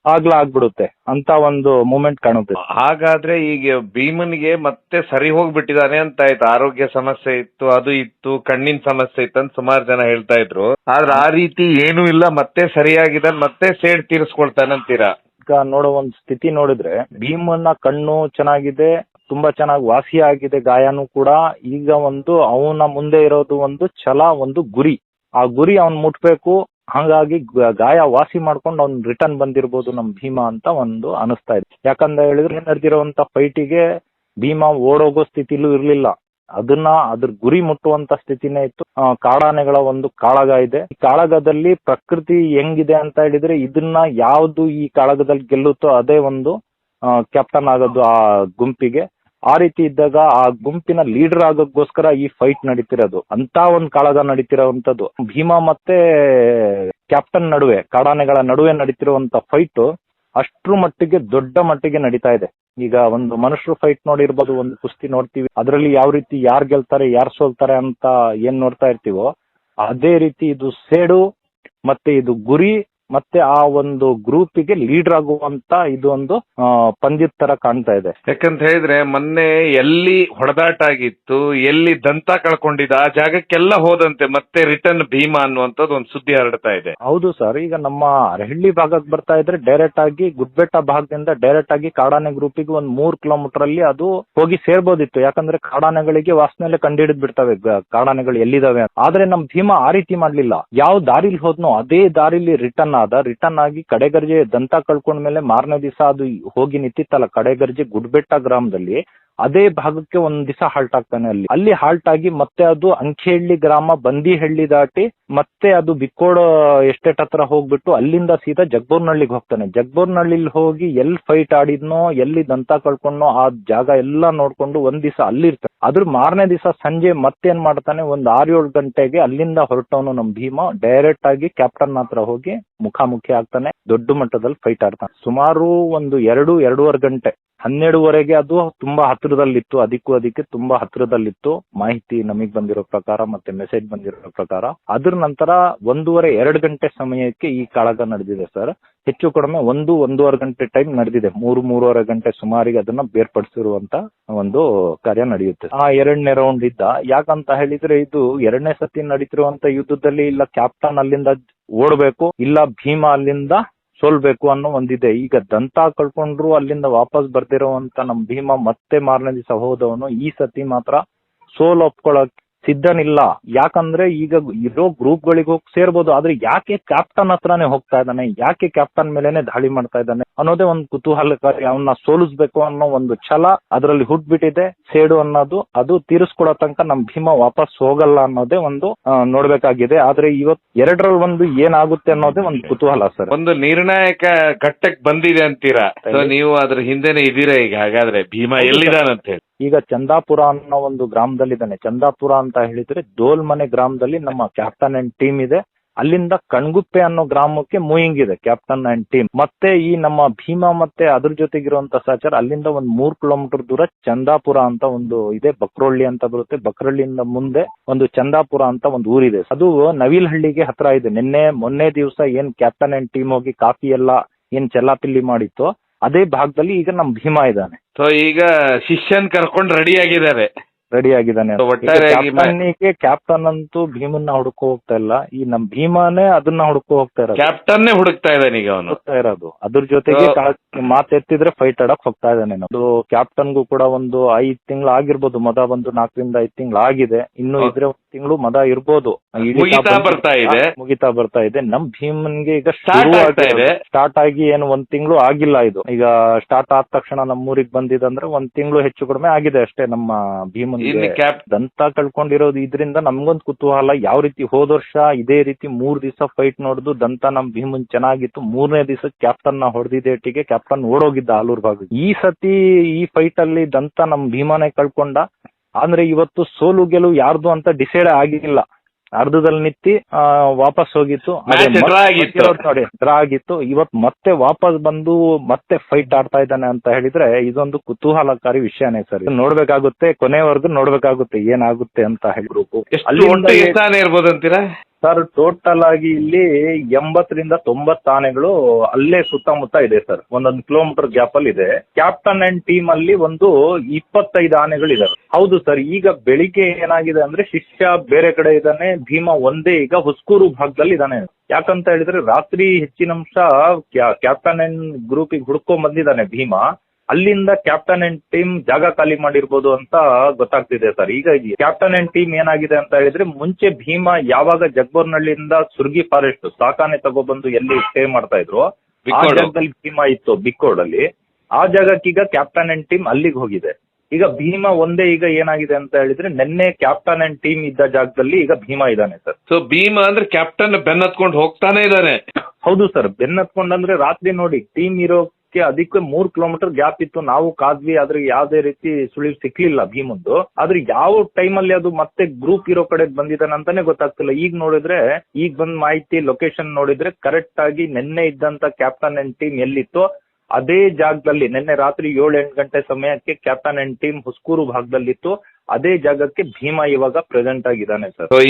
ಆಗ್ಲ ಆಗ್ಬಿಡುತ್ತೆ. ಅಂತ ಒಂದು ಮೂಮೆಂಟ್ ಕಾಣುತ್ತೆ. ಹಾಗಾದ್ರೆ ಈಗ ಭೀಮನ್ಗೆ ಮತ್ತೆ ಸರಿ ಹೋಗ್ಬಿಟ್ಟಿದಾನೆ ಅಂತ ಆಯ್ತು. ಆರೋಗ್ಯ ಸಮಸ್ಯೆ ಇತ್ತು ಅದು ಇತ್ತು ಕಣ್ಣಿನ ಸಮಸ್ಯೆ ಇತ್ತು ಅಂತ ಸುಮಾರು ಜನ ಹೇಳ್ತಾ ಇದ್ರು. ಆದ್ರೆ ಆ ರೀತಿ ಏನೂ ಇಲ್ಲ ಮತ್ತೆ ಸರಿಯಾಗಿದೆ ಮತ್ತೆ ಸೇಡ್ ತೀರಿಸ್ಕೊಳ್ತಾನಂತೀರಾ ಈಗ ನೋಡೋ ಒಂದು ಸ್ಥಿತಿ ನೋಡಿದ್ರೆ ಭೀಮನ ಕಣ್ಣು ಚೆನ್ನಾಗಿದೆ, ತುಂಬಾ ಚೆನ್ನಾಗಿ ವಾಸಿ ಆಗಿದೆ ಗಾಯನೂ ಕೂಡ. ಈಗ ಒಂದು ಅವನ ಮುಂದೆ ಇರೋದು ಒಂದು ಛಲ, ಒಂದು ಗುರಿ. ಆ ಗುರಿ ಅವನ್ ಮುಟ್ಬೇಕು. ಹಾಗಾಗಿ ಗಾಯ ವಾಸಿ ಮಾಡ್ಕೊಂಡು ಅವ್ನ್ ರಿಟರ್ನ್ ಬಂದಿರ್ಬೋದು ನಮ್ ಭೀಮಾ ಅಂತ ಒಂದು ಅನಿಸ್ತಾ ಇದೆ. ಯಾಕಂತ ಹೇಳಿದ್ರೆ ನಡೆದಿರುವಂತ ಫೈಟಿಗೆ ಭೀಮಾ ಓಡೋಗೋ ಸ್ಥಿತಿಲೂ ಇರ್ಲಿಲ್ಲ. ಅದನ್ನ ಅದ್ರ ಗುರಿ ಮುಟ್ಟುವಂತ ಸ್ಥಿತಿನೇ ಇತ್ತು. ಕಾಡಾನೆಗಳ ಒಂದು ಕಾಳಗ ಇದೆ. ಈ ಕಾಳಗದಲ್ಲಿ ಪ್ರಕೃತಿ ಹೆಂಗಿದೆ ಅಂತ ಹೇಳಿದ್ರೆ ಇದನ್ನ ಯಾವ್ದು ಈ ಕಾಳಗದಲ್ಲಿ ಗೆಲ್ಲುತ್ತೋ ಅದೇ ಒಂದು ಕ್ಯಾಪ್ಟನ್ ಆಗೋದು ಆ ಗುಂಪಿಗೆ. ಆ ರೀತಿ ಇದ್ದಾಗ ಆ ಗುಂಪಿನ ಲೀಡರ್ ಆಗೋಕ್ಕೋಸ್ಕರ ಈ ಫೈಟ್ ನಡೀತಿರೋದು. ಅಂತ ಒಂದು ಕಾಳಗ ನಡೀತಿರೋವಂಥದ್ದು. ಭೀಮಾ ಮತ್ತೆ ಕ್ಯಾಪ್ಟನ್ ನಡುವೆ, ಕಾಡಾನೆಗಳ ನಡುವೆ ನಡೀತಿರುವಂತ ಫೈಟ್ ಅಷ್ಟ್ರ ಮಟ್ಟಿಗೆ ದೊಡ್ಡ ಮಟ್ಟಿಗೆ ನಡೀತಾ ಇದೆ. ಈಗ ಒಂದು ಮನುಷ್ಯರು ಫೈಟ್ ನೋಡಿರ್ಬೋದು, ಒಂದು ಕುಸ್ತಿ ನೋಡ್ತೀವಿ. ಅದರಲ್ಲಿ ಯಾವ ರೀತಿ ಯಾರು ಗೆಲ್ತಾರೆ, ಯಾರು ಸೋಲ್ತಾರೆ ಅಂತ ಏನ್ ನೋಡ್ತಾ ಇರ್ತೀವೋ, ಅದೇ ರೀತಿ ಇದು ಸೇಡು ಮತ್ತೆ ಇದು ಗುರಿ ಮತ್ತೆ ಆ ಒಂದು ಗ್ರೂಪಿಗೆ ಲೀಡರ್ ಆಗುವಂತ ಇದು ಒಂದು ಆ, ಪಂದ್ಯದ ತರ ಕಾಣ್ತಾ ಇದೆ. ಯಾಕಂತ ಹೇಳಿದ್ರೆ ಮೊನ್ನೆ ಎಲ್ಲಿ ಹೊಡೆದಾಟ ಆಗಿತ್ತು ಎಲ್ಲಿ ದಂತ ಕಳ್ಕೊಂಡಿದ್ದ ಆ ಜಾಗಕ್ಕೆಲ್ಲ ಹೋದಂತೆ ಮತ್ತೆ ರಿಟರ್ನ್ ಭೀಮಾ ಅನ್ನುವಂಥದ್ದು ಒಂದು ಸುದ್ದಿ ಹರಡ್ತಾ ಇದೆ. ಹೌದು ಸರ್ ಈಗ ನಮ್ಮ ಅರಹಳ್ಳಿ ಭಾಗಕ್ಕೆ ಬರ್ತಾ ಇದ್ರೆ ಡೈರೆಕ್ಟ್ ಆಗಿ ಗುಡ್ಬೆಟ್ಟ ಭಾಗದಿಂದ ಡೈರೆಕ್ಟ್ ಆಗಿ ಕಾಡಾನೆ ಗ್ರೂಪಿಗೆ ಒಂದ್ ಮೂರ್ ಕಿಲೋಮೀಟರ್ ಅಲ್ಲಿ ಅದು ಹೋಗಿ ಸೇರ್ಬೋದಿತ್ತು. ಯಾಕಂದ್ರೆ ಕಾಡಾನೆಗಳಿಗೆ ವಾಸನೆಲೆ ಕಂಡಿಡಿದ್ ಬಿಡ್ತವೆ ಕಾಡಾನೆಗಳು ಎಲ್ಲಿದಾವೆ. ಆದ್ರೆ ನಮ್ ಭೀಮಾ ಆ ರೀತಿ ಮಾಡ್ಲಿಲ್ಲ. ಯಾವ ದಾರಿಲಿ ಹೋದ್ನೋ ಅದೇ ದಾರಿಲಿ ರಿಟರ್ನ್ ಆದ ರಿಟರ್ನ್ ಆಗಿ ಕಡೆಗರ್ಜೆ ದಂತ ಕಳ್ಕೊಂಡ್ಮೇಲೆ ಮಾರನೇ ದಿವಸ ಅದು ಹೋಗಿ ನಿಂತಿತ್ತಲ್ಲ, ಕಡೆಗರ್ಜೆ ಗುಡ್ಬೆಟ್ಟ ಗ್ರಾಮದಲ್ಲಿ, ಅದೇ ಭಾಗಕ್ಕೆ ಒಂದ್ ದಿವಸ ಹಾಲ್ಟ್ ಆಗ್ತಾನೆ ಅಲ್ಲಿ. ಅಲ್ಲಿ ಹಾಲ್ಟ್ ಆಗಿ ಮತ್ತೆ ಅದು ಅಂಖೇಹಳ್ಳಿ ಗ್ರಾಮ, ಬಂದಿಹಳ್ಳಿ ದಾಟಿ ಮತ್ತೆ ಅದು ಬಿಕ್ಕೋಡ ಎಸ್ಟೇಟ್ ಹತ್ರ ಹೋಗ್ಬಿಟ್ಟು ಅಲ್ಲಿಂದ ಸೀದಾ ಜಗ್ಬೋರ್ನಹಳ್ಳಿಗೆ ಹೋಗ್ತಾನೆ. ಜಗ್ಬೋರ್ನಹಳ್ಳಿಲಿ ಹೋಗಿ ಎಲ್ ಫೈಟ್ ಆಡಿದ್ನೋ, ಎಲ್ಲಿ ದಂತ ಕಳ್ಕೊಂಡ್ನೋ, ಆ ಜಾಗ ಎಲ್ಲ ನೋಡ್ಕೊಂಡು ಒಂದ್ ದಿವಸ ಅಲ್ಲಿರ್ತಾನೆ. ಅದ್ರ ಮಾರನೇ ದಿವಸ ಸಂಜೆ ಮತ್ತೇನ್ ಮಾಡ್ತಾನೆ? ಒಂದ್ ಆರ್ ಏಳು ಗಂಟೆಗೆ ಅಲ್ಲಿಂದ ಹೊರಟವನು ನಮ್ ಭೀಮ. ಡೈರೆಕ್ಟ್ ಆಗಿ ಕ್ಯಾಪ್ಟನ್ ಹತ್ರ ಹೋಗಿ ಮುಖಾಮುಖಿ ಆಗ್ತಾನೆ. ದೊಡ್ಡ ಮಟ್ಟದಲ್ಲಿ ಫೈಟ್ ಆಡ್ತಾನೆ. ಸುಮಾರು ಒಂದು ಎರಡು, ಎರಡೂವರೆ ಗಂಟೆ. ಹನ್ನೆರಡುವರೆಗೆ ಅದು ತುಂಬಾ ಹತ್ತಿರದಲ್ಲಿತ್ತು, ಅದಕ್ಕೂ ಅದಕ್ಕೆ ತುಂಬಾ ಹತ್ತಿರದಲ್ಲಿತ್ತು. ಮಾಹಿತಿ ನಮಗ್ ಬಂದಿರೋ ಪ್ರಕಾರ ಮತ್ತೆ ಮೆಸೇಜ್ ಬಂದಿರೋ ಪ್ರಕಾರ. ಅದ್ರ ನಂತರ ಒಂದೂವರೆ, ಎರಡು ಗಂಟೆ ಸಮಯಕ್ಕೆ ಈ ಕಾಳಗ ನಡೆದಿದೆ ಸರ್. ಹೆಚ್ಚು ಕಡಿಮೆ ಒಂದು, ಒಂದೂವರೆ ಗಂಟೆ ಟೈಮ್ ನಡೆದಿದೆ. ಮೂರು, ಮೂರುವರೆ ಗಂಟೆ ಸುಮಾರಿಗೆ ಅದನ್ನ ಬೇರ್ಪಡಿಸಿರುವಂತ ಒಂದು ಕಾರ್ಯ ನಡೆಯುತ್ತೆ. ಆ ಎರಡನೇ ರೌಂಡ್ ಇದ್ದ. ಯಾಕಂತ ಹೇಳಿದ್ರೆ ಇದು ಎರಡನೇ ಸತಿ ನಡೀತಿರುವಂತ ಯುದ್ಧದಲ್ಲಿ ಇಲ್ಲ ಕ್ಯಾಪ್ಟನ್ ಅಲ್ಲಿಂದ ಓಡಬೇಕು, ಇಲ್ಲ ಭೀಮಾ ಅಲ್ಲಿಂದ ಸೋಲ್ಬೇಕು ಅನ್ನೋ ಒಂದಿದೆ. ಈಗ ದಂತ ಕಳ್ಕೊಂಡ್ರು ಅಲ್ಲಿಂದ ವಾಪಸ್ ಬರ್ದಿರೋವಂತ ನಮ್ ಭೀಮ ಮತ್ತೆ ಮಾರನೇ ದಿವಸ ಹೋದವನು ಈ ಸತಿ ಮಾತ್ರ ಸೋಲ್ ಒಪ್ಕೊಳಕ್ ಸಿದ್ಧನಿಲ್ಲ. ಯಾಕಂದ್ರೆ ಈಗ ಇರೋ ಗ್ರೂಪ್ ಗಳಿಗೆ ಹೋಗಿ ಸೇರ್ಬೋದು. ಆದ್ರೆ ಯಾಕೆ ಕ್ಯಾಪ್ಟನ್ ಹತ್ರನೇ ಹೋಗ್ತಾ ಇದ್ದಾನೆ? ಯಾಕೆ ಕ್ಯಾಪ್ಟನ್ ಮೇಲೆನೆ ದಾಳಿ ಮಾಡ್ತಾ ಇದ್ದಾನೆ? ಅನ್ನೋದೇ ಒಂದು ಕುತೂಹಲಕಾರಿ ಅವನ್ನ ಸೋಲಿಸ್ಬೇಕು ಅನ್ನೋ ಒಂದು ಛಲ ಅದರಲ್ಲಿ ಹುಟ್ಬಿಟ್ಟಿದೆ. ಸೇಡು ಅನ್ನೋದು ಅದು ತೀರಿಸ್ಕೊಡೋ ತನಕ ನಮ್ ಭೀಮ ವಾಪಸ್ ಹೋಗಲ್ಲ ಅನ್ನೋದೇ ಒಂದು ನೋಡ್ಬೇಕಾಗಿದೆ. ಆದ್ರೆ ಇವತ್ ಎರಡರಲ್ಲಿ ಒಂದು ಏನಾಗುತ್ತೆ ಅನ್ನೋದೇ ಒಂದು ಕುತೂಹಲ ಸರ್. ಒಂದು ನಿರ್ಣಾಯಕ ಘಟ್ಟಕ್ಕೆ ಬಂದಿದೆ ಅಂತೀರಾ? ನೀವು ಅದ್ರ ಹಿಂದೆನೆ ಇದೀರಾ ಈಗ? ಹಾಗಾದ್ರೆ ಭೀಮಾ ಎಲ್ಲಿದಾನಂತ ಹೇಳಿ ಈಗ ಚಂದಾಪುರ ಅನ್ನೋ ಒಂದು ಗ್ರಾಮದಲ್ಲಿದ್ದಾನೆ. ಚಂದಾಪುರ ಅಂತ ಹೇಳಿದ್ರೆ ದೋಲ್ಮನೆ ಗ್ರಾಮದಲ್ಲಿ ನಮ್ಮ ಕ್ಯಾಪ್ಟನ್ ಅಂಡ್ ಟೀಮ್ ಇದೆ. ಅಲ್ಲಿಂದ ಕಣ್ಗುಪ್ಪೆ ಅನ್ನೋ ಗ್ರಾಮಕ್ಕೆ ಮೂಯಿಂಗ್ ಇದೆ ಕ್ಯಾಪ್ಟನ್ ಅಂಡ್ ಟೀಮ್ ಮತ್ತೆ ಈ ನಮ್ಮ ಭೀಮಾ ಮತ್ತೆ ಅದ್ರ ಜೊತೆಗಿರುವಂತ ಸಹಚಾರ ಅಲ್ಲಿಂದ ಒಂದ್ ಮೂರ್ ಕಿಲೋಮೀಟರ್ ದೂರ ಚಂದಾಪುರ ಅಂತ ಒಂದು ಇದೆ. ಬಕ್ರೊಳ್ಳಿ ಅಂತ ಬರುತ್ತೆ. ಬಕ್ರಳ್ಳಿಯಿಂದ ಮುಂದೆ ಒಂದು ಚಂದಾಪುರ ಅಂತ ಒಂದು ಊರಿದೆ. ಅದು ನವಿಲ್ಹಳ್ಳಿಗೆ ಹತ್ರ ಇದೆ. ನಿನ್ನೆ ಮೊನ್ನೆ ದಿವಸ ಏನ್ ಕ್ಯಾಪ್ಟನ್ ಅಂಡ್ ಟೀಮ್ ಹೋಗಿ ಕಾಫಿ ಎಲ್ಲ ಏನ್ ಚೆಲ್ಲಾಪಿಲ್ಲಿ ಮಾಡಿತ್ತು ಅದೇ ಭಾಗದಲ್ಲಿ ಈಗ ನಮ್ ಭೀಮಾ ಇದ್ದಾನೆ. ಸೊ ಈಗ ಶಿಷ್ಯನ್ ಕರ್ಕೊಂಡು ರೆಡಿ ಆಗಿದ್ದಾರೆ. ರೆಡಿ ಆಗಿದ್ದಾನೆ So, ಒಟ್ಟಾರೆಯಾಗಿ ಮ- ಕ್ಯಾಪ್ಟನ್ ಅಂತೂ ಭೀಮನ್ನ ಹುಡುಕೋ ಹೋಗ್ತಾ ಇಲ್ಲ. ಈ ನಮ್ ಭೀಮಾನೇ ಅದನ್ನ ಹುಡುಕೋ ಹೋಗ್ತಾ ಇರೋದು. ಕ್ಯಾಪ್ಟನ್ನೇ ಹುಡುಕ್ತಾ ಇದ್ದಾನೆ ಈಗ ಅವನು. ಹೋಗ್ತಾ ಇರೋದು. ಅದ್ರ ಜೊತೆಗೆ So- ಮಾತೆತ್ತಿದ್ರೆ ಫೈಟ್ ಆಡಕ್ ಹೋಗ್ತಾ ಇದ್ದಾನೆ ಅದು ಕ್ಯಾಪ್ಟನ್ಗೂ ಕೂಡ ಒಂದು ಐದ್ ತಿಂಗಳು ಆಗಿರ್ಬೋದು. ಮದ ಬಂದು ನಾಲ್ಕರಿಂದ ಐದ್ ತಿಂಗಳು ಆಗಿದೆ. ಇನ್ನು. ಇದ್ರೆ ಒಂದ್ ತಿಂಗಳು ಮದ ಇರ್ಬೋದು. ಇಳಿತಾ ಮುಗಿತಾ. ಬರ್ತಾ ಇದೆ. ಮುಗಿತಾ ಬರ್ತಾ ಇದೆ. ನಮ್ ಭೀಮನ್ಗೆ ಈಗ Start ಆಗ್ತಾ ಇದೆ. ಸ್ಟಾರ್ಟ್ ಆಗಿ ಏನು ಒಂದ್ ತಿಂಗಳು ಆಗಿಲ್ಲ ಇದು. ಈಗ ಸ್ಟಾರ್ಟ್ ಆದ ತಕ್ಷಣ ನಮ್ಮೂರಿಗೆ ಬಂದಿದ್ರೆ ಒಂದ್ ತಿಂಗಳು ಹೆಚ್ಚು ಕಡಿಮೆ ಆಗಿದೆ ಅಷ್ಟೇ ನಮ್ಮ ಇನ್ನು ಕ್ಯಾಪ್ ದಂತ ಕಳ್ಕೊಂಡಿರೋದು ಇದರಿಂದ ನಮ್ಗೊಂದು ಕುತೂಹಲ. ಯಾವ ರೀತಿ ಹೋದ ವರ್ಷ ಇದೇ ರೀತಿ ಮೂರ್ ದಿವಸ ಫೈಟ್ ನೋಡುದು ದಂತ ನಮ್ ಭೀಮನ್ ಚೆನ್ನಾಗಿತ್ತು. ಮೂರನೇ ದಿವಸ ಕ್ಯಾಪ್ಟನ್ನ ಹೊಡೆದಿದ್ದೇಟಿಗೆ ಕ್ಯಾಪ್ಟನ್ ಓಡೋಗಿದ್ದ ಆಲೂರ್ ಭಾಗ ಈ ಸತಿ ಈ ಫೈಟ್ ಅಲ್ಲಿ ದಂತ ನಮ್ ಭೀಮಾನೇ ಕಳ್ಕೊಂಡ. ಅಂದ್ರೆ ಇವತ್ತು ಸೋಲು ಗೆಲುವು ಯಾರ್ದು ಅಂತ ಡಿಸೈಡ್ ಆಗಿಲ್ಲ. ಅರ್ಧದಲ್ಲಿ ನಿತ್ತಿ ಆ, ವಾಪಸ್ ಹೋಗಿತ್ತು. Match ಅದೇ draw ಮತ್ತೆ ಆಗಿತ್ತು. ಇವತ್ತು ನೋಡಿ ಡ್ರಾ ಆಗಿತ್ತು. ಇವತ್ ಮತ್ತೆ ವಾಪಸ್ ಬಂದು ಮತ್ತೆ ಫೈಟ್ ಆಡ್ತಾ ಇದ್ದಾನೆ ಅಂತ ಹೇಳಿದ್ರೆ ಇದೊಂದು ಕುತೂಹಲಕಾರಿ ವಿಷಯನೇ ಸರ್. ನೋಡ್ಬೇಕಾಗುತ್ತೆ ಕೊನೆವರೆಗೂ ನೋಡ್ಬೇಕಾಗುತ್ತೆ ಏನಾಗುತ್ತೆ ಅಂತ ಹೇಳಿ. ಗ್ರೂಪ್ ಎಷ್ಟು ಒಟ್ಟು ಎಷ್ಟು ಆನೆ ಇರ್ಬೋದು ಅಂತೀರಾ? ಸರ್ ಟೋಟಲ್ ಆಗಿ ಇಲ್ಲಿ ಎಂಬತ್ತರಿಂದ ತೊಂಬತ್ತು ಆನೆಗಳು ಅಲ್ಲೇ ಸುತ್ತಮುತ್ತ ಇದೆ ಸರ್. ಒಂದೊಂದು ಕಿಲೋಮೀಟರ್ ಗ್ಯಾಪ್ ಅಲ್ಲಿ ಇದೆ. ಕ್ಯಾಪ್ಟನ್ ಅಂಡ್ ಟೀಮ್ ಅಲ್ಲಿ ಒಂದು ಇಪ್ಪತ್ತೈದು ಆನೆಗಳು ಇದಾವೆ ಹೌದು ಸರ್, ಈಗ ಬೆಳಿಗ್ಗೆ ಏನಾಗಿದೆ ಅಂದ್ರೆ ಶಿಷ್ಯ ಬೇರೆ ಕಡೆ ಇದ್ದಾನೆ, ಭೀಮ ಒಂದೇ, ಈಗ ಹುಸ್ಕೂರು ಭಾಗದಲ್ಲಿ ಇದ್ದಾನೆ. ಯಾಕಂತ ಹೇಳಿದ್ರೆ ರಾತ್ರಿ ಹೆಚ್ಚಿನಂಶ ಕ್ಯಾಪ್ಟನ್ ಅಂಡ್ ಗ್ರೂಪಿಗೆ ಹುಡ್ಕೊಂಡ್ ಬಂದಿದ್ದಾನೆ ಭೀಮ. ಅಲ್ಲಿಂದ ಕ್ಯಾಪ್ಟನ್ ಅಂಡ್ ಟೀಮ್ ಜಾಗ ಖಾಲಿ ಮಾಡಿರ್ಬೋದು ಅಂತ ಗೊತ್ತಾಗ್ತಿದೆ ಸರ್. ಈಗ ಕ್ಯಾಪ್ಟನ್ ಅಂಡ್ ಟೀಮ್ ಏನಾಗಿದೆ ಅಂತ ಹೇಳಿದ್ರೆ ಮುಂಚೆ ಭೀಮ ಯಾವಾಗ ಜಗ್ಬೋರ್ನಹಳ್ಳಿಯಿಂದ ಸುರ್ಗಿ ಫಾರೆಸ್ಟ್ ಸಾಕಾನೆ ತಗೊಬಂದು ಎಲ್ಲಿ ಸ್ಟೇ ಮಾಡ್ತಾ ಇದ್ರು ಆ ಬಿಕ್ಕೋಡು. ಜಾಗದಲ್ಲಿ ಭೀಮಾ ಇತ್ತು ಬಿಕ್ಕೋಡಲ್ಲಿ. ಆ ಜಾಗಕ್ಕೀಗ ಕ್ಯಾಪ್ಟನ್ ಅಂಡ್ ಟೀಮ್ ಅಲ್ಲಿಗೆ ಹೋಗಿದೆ. ಈಗ ಭೀಮ ಒಂದೇ ಈಗ ಏನಾಗಿದೆ ಅಂತ ಹೇಳಿದ್ರೆ ನಿನ್ನೆ ಕ್ಯಾಪ್ಟನ್ ಅಂಡ್ ಟೀಮ್ ಇದ್ದ ಜಾಗದಲ್ಲಿ ಈಗ ಭೀಮ ಇದ್ದಾನೆ ಸರ್. ಸೊ ಭೀಮ ಅಂದ್ರೆ ಕ್ಯಾಪ್ಟನ್ ಬೆನ್ನತ್ಕೊಂಡು ಹೋಗ್ತಾನೆ ಇದ್ದಾನೆ. ಹೌದು ಸರ್. ಬೆನ್ನತ್ಕೊಂಡಂದ್ರೆ ರಾತ್ರಿ ನೋಡಿ ಟೀಮ್ ಇರೋಕೆ ಅದಕ್ಕೆ ಮೂರ್ ಕಿಲೋಮೀಟರ್ ಗ್ಯಾಪ್ ಇತ್ತು. ನಾವು ಕಾದ್ವಿ ಆದ್ರೆ ಯಾವ್ದೇ ರೀತಿ ಸುಳಿವು ಸಿಕ್ಲಿಲ್ಲ ಭೀಮಂದು. ಆದ್ರೆ ಯಾವ ಟೈಮಲ್ಲಿ ಅದು ಮತ್ತೆ ಗ್ರೂಪ್ ಇರೋ ಕಡೆ ಬಂದಿದ್ದಾನೆ ಅಂತಾನೆ ಗೊತ್ತಾಗ್ತಿಲ್ಲ. ಈಗ ನೋಡಿದ್ರೆ, ಈಗ ಬಂದ್ ಮಾಹಿತಿ ಲೊಕೇಶನ್ ನೋಡಿದ್ರೆ ಕರೆಕ್ಟ್ ಆಗಿ ನಿನ್ನೆ ಇದ್ದಂತ ಕ್ಯಾಪ್ಟನ್ ಅಂಡ್ ಟೀಮ್ ಎಲ್ಲಿತ್ತು, ಅದೇ ಜಾಗದಲ್ಲಿ, ನಿನ್ನೆ ರಾತ್ರಿ ಏಳು ಎಂಟು ಗಂಟೆ ಸಮಯಕ್ಕೆ ಕ್ಯಾಪ್ಟನ್ ಅಂಡ್ ಟೀಮ್ ಹುಸ್ಕೂರು ಭಾಗದಲ್ಲಿತ್ತು. ಅದೇ ಜಾಗಕ್ಕೆ ಭೀಮಾ ಇವಾಗ ಪ್ರೆಸೆಂಟ್ ಆಗಿದ್ದಾನೆ ಸರ್.